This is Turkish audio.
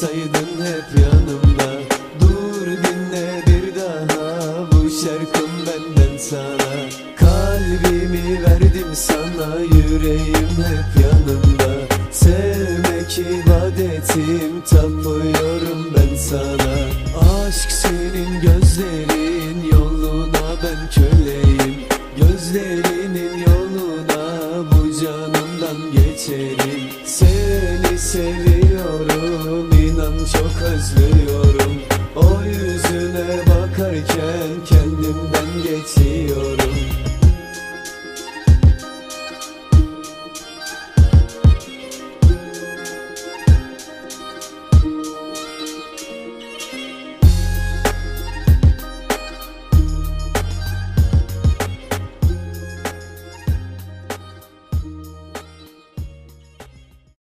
olsaydın hep yanımda. Dur dinle bir daha bu şarkım benden sana. Kalbimi verdim sana yüreğim hep yanımda. Sevmek ibadetim tapıyorum ben sana. Aşk senin gözlerin yoluna ben köleyim. Gözlerinin yoluna bu yanından geçerim. Seni seviyorum. İnan çok özlüyorum. O yüzüne